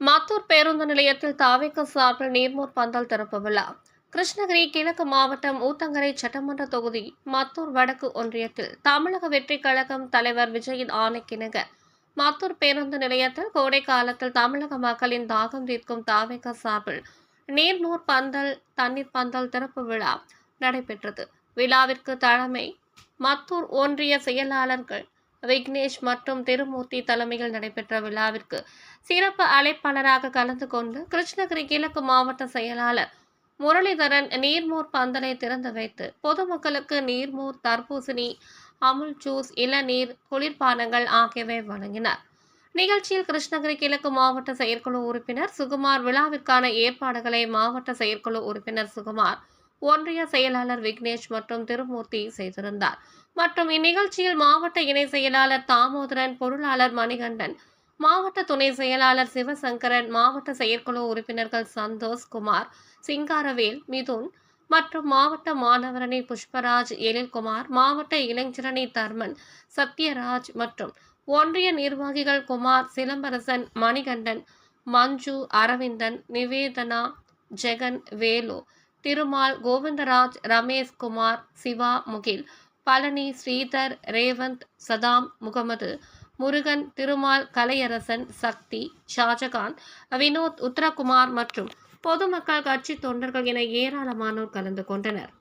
மத்தூர் பேருந்து நிலையத்தில் தாவேக்க சார்பில் நீர்மூர் பந்தல் திறப்பு விழா. கிருஷ்ணகிரி கிழக்கு மாவட்டம் ஊத்தங்கரை சட்டமன்ற தொகுதி மத்தூர் வடக்கு ஒன்றியத்தில் தமிழக வெற்றி கழகம் தலைவர் விஜயின் ஆணைக்கிணங்க மத்தூர் பேருந்து நிலையத்தில் கோடை காலத்தில் தமிழக மக்களின் தாகம் தீர்க்கும் தாவேக்க சார்பில் நீர்மூர் பந்தல் தண்ணீர் பந்தல் திறப்பு விழா நடைபெற்றது. விழாவிற்கு தலைமை மத்தூர் ஒன்றிய செயலாளர்கள் விக்னேஷ் மற்றும் திருமூர்த்தி தலைமையில் நடைபெற்ற விழாவிற்கு சிறப்பு அழைப்பாளராக கலந்து கொண்டு கிருஷ்ணகிரி கிழக்கு மாவட்ட செயலாளர் முரளிதரன் நீர்மோர் பந்தலை திறந்து வைத்து பொதுமக்களுக்கு நீர்மோர் தர்பூசணி அமுல் ஜூஸ் இளநீர் குளிர்பானங்கள் ஆகியவை வழங்கினார். நிகழ்ச்சியில் கிருஷ்ணகிரி கிழக்கு மாவட்ட செயற்குழு உறுப்பினர் சுகுமார் விழாவிற்கான ஏற்பாடுகளை மாவட்ட செயற்குழு உறுப்பினர் சுகுமார் ஒன்றிய செயலாளர் விக்னேஷ் மற்றும் திருமூர்த்தி செய்திருந்தார். மற்றும் இந்நிகழ்ச்சியில் மாவட்ட இணை செயலாளர் தாமோதரன் பொருளாளர் மணிகண்டன் மாவட்ட துணை செயலாளர் சிவசங்கரன் மாவட்ட செயற்குழு உறுப்பினர்கள் சந்தோஷ் குமார் சிங்காரவேல் மிதுன் மற்றும் மாவட்ட மாணவரணி புஷ்பராஜ் எழில்குமார் மாவட்ட இளைஞரணி தர்மன் சத்யராஜ் மற்றும் ஒன்றிய நிர்வாகிகள் குமார் சிலம்பரசன் மணிகண்டன் மஞ்சு அரவிந்தன் நிவேதனா ஜெகன் வேலு திருமால் கோவிந்தராஜ் ரமேஷ் குமார் சிவா முகில் பழனி ஸ்ரீதர் ரேவந்த் சதாம் முகமது முருகன் திருமால் கலையரசன் சக்தி ஷாஜகான் வினோத் உத்தரகுமார் மற்றும் பொதுமக்கள் கட்சி தொண்டர்கள் என ஏராளமானோர் கலந்து கொண்டனர்.